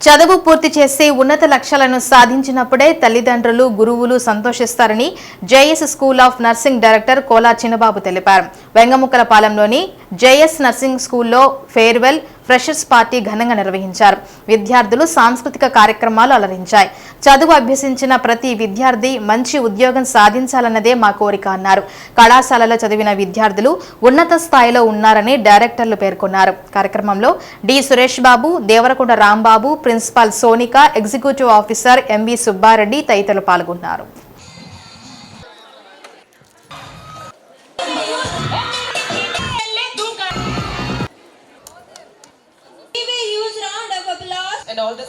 చదువు పూర్తి చేసి ఉన్నత లక్ష్యాలను సాధించినప్పుడే తల్లిదండ్రులు గురువులు సంతోషిస్తారని JS school of nursing director Kola Chinnababu తెలిపారు. వెంగముక్కలపాలెంలోని జేఎస్ నర్సింగ్ స్కూల్లో ఫేర్వెల్ ఫ్రెషర్స్ పార్టీ ఘనంగా నిర్వహించారు. విద్యార్థులు సాంస్కృతిక కార్యక్రమాలు అలరించాయి. చదువు అభ్యసించిన ప్రతి విద్యార్థి మంచి ఉద్యోగం సాధించాలన్నదే మా కోరిక అన్నారు. కళాశాలలో చదివిన విద్యార్థులు ఉన్నత స్థాయిలో ఉన్నారని డైరెక్టర్లు పేర్కొన్నారు. కార్యక్రమంలో D Suresh Babu Devarakonda Rambabu principal Sonika executive officer MV Subbareddy తదితరులు పాల్గొన్నారు.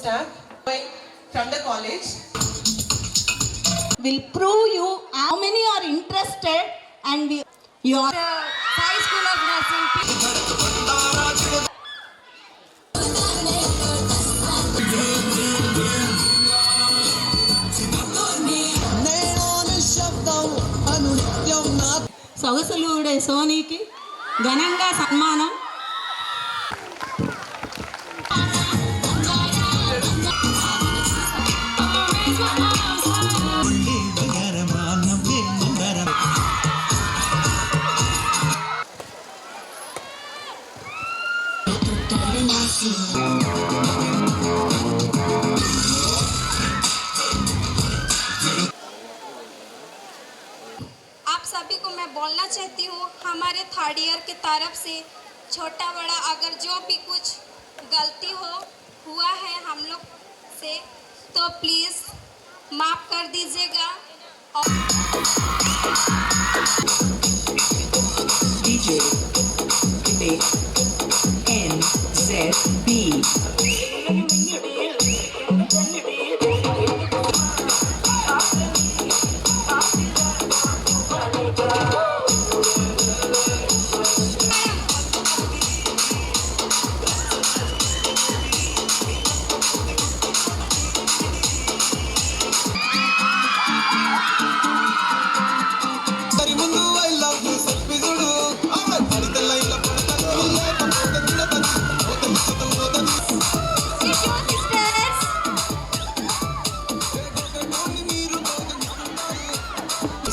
Staff from the college. Will prove you how many are interested and we you are high school of nursing. సొగసులుడే సోనీకి ఘనంగా సన్మానం सभी को मैं बोलना चाहती हूँ, हमारे थर्ड ईयर की तरफ़ से छोटा बड़ा अगर जो भी कुछ गलती हो, हुआ है हम लोग से तो प्लीज़ माफ़ कर दीजिएगा। और be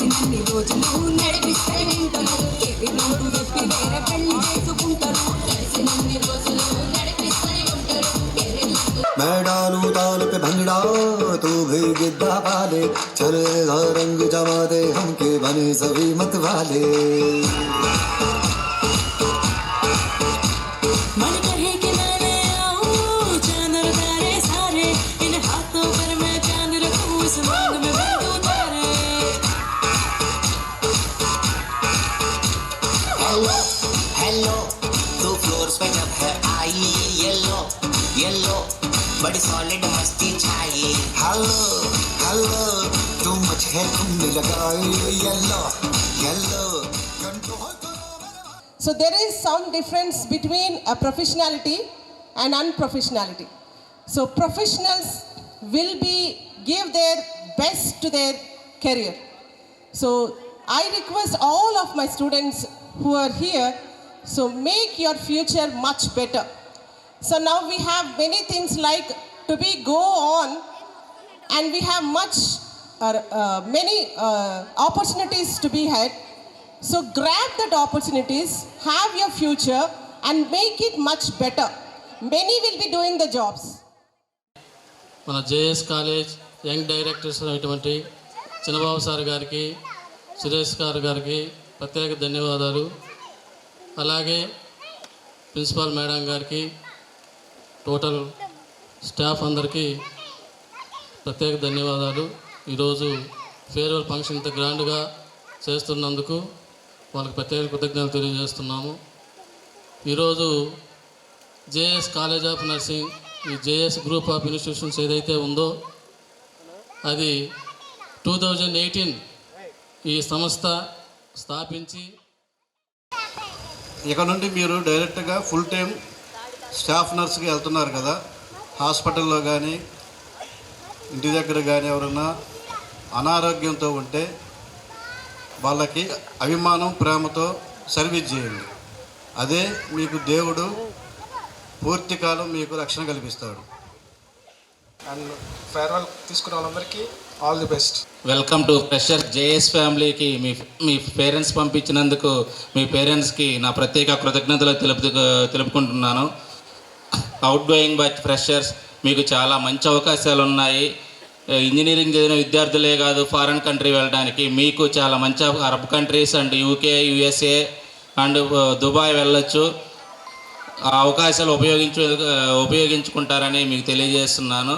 రోజులు నడిపిస్తే వింటారు ఏవి నోటు చెప్పి వేరే పెళ్లి చేసుకుంటారు కలిసినన్ని రోజులు నడిపిస్తే ఉంటారు వేరే मैं डालू ताल पे भंगड़ा तू भी गिद्दा पाले चलेगा रंग जमा दे हमके बने सभी मत वाले हेलो हेलो दो फ्लोर्स पे जब है आई येलो येलो बड़ी सॉलिड मस्ती छाई हेलो हेलो तू मुझे घूमने लगाई yellow yellow control So there is some difference between a professionality and unprofessionality. So professionals will be give their best to their career. So I request all of my students who are here, so make your future much better. So now we have many things like to be go on and we have much uh, uh, many uh, opportunities to be had so grab that opportunities have your future and make it much better many will be doing the jobs మన JS college young directors అయినటువంటి Chinnababu sir గారికి సురేష్ గారు గారికి ప్రత్యేక ధన్యవాదాలు. అలాగే principal madam గారికి total staff అందరికీ ప్రత్యేక ధన్యవాదాలు. ఈరోజు ఫేర్వెల్ ఫంక్షన్ ఇంత గ్రాండ్గా చేస్తున్నందుకు వాళ్ళకి ప్రత్యేక కృతజ్ఞతలు తెలియజేస్తున్నాము. ఈరోజు జేఎస్ కాలేజ్ ఆఫ్ నర్సింగ్ ఈ జేఎస్ గ్రూప్ ఆఫ్ ఇన్స్టిట్యూషన్స్ ఏదైతే ఉందో అది టూ థౌజండ్ ఎయిటీన్ ఈ సంస్థ స్థాపించి ఇక నుండి మీరు డైరెక్ట్గా ఫుల్ టైం స్టాఫ్ నర్స్కి వెళ్తున్నారు కదా హాస్పిటల్లో కానీ ఇంటి దగ్గర కానీ ఎవరైనా అనారోగ్యంతో ఉంటే వాళ్ళకి అభిమానం ప్రేమతో సర్వీస్ చేయండి. అదే మీకు దేవుడు పూర్తి కాలం మీకు రక్షణ కల్పిస్తాడు. అండ్ ఫేర్వెల్ తీసుకున్న వాళ్ళందరికీ all the best welcome to fresher JS ఫ్యామిలీకి మీ మీ పేరెంట్స్ పంపించినందుకు మీ పేరెంట్స్కి నా ప్రత్యేక కృతజ్ఞతలు తెలుపు తెలుపుకుంటున్నాను. అవుట్ గోయింగ్ బై ఫ్రెషర్స్ మీకు చాలా మంచి అవకాశాలు ఉన్నాయి ఇంజనీరింగ్ చదివిన విద్యార్థులే కాదు ఫారెన్ కంట్రీ వెళ్ళడానికి మీకు చాలా మంచి Arab countries and UK USA and Dubai వెళ్ళొచ్చు. ఆ అవకాశాలు ఉపయోగించు ఉపయోగించుకుంటారని మీకు తెలియజేస్తున్నాను.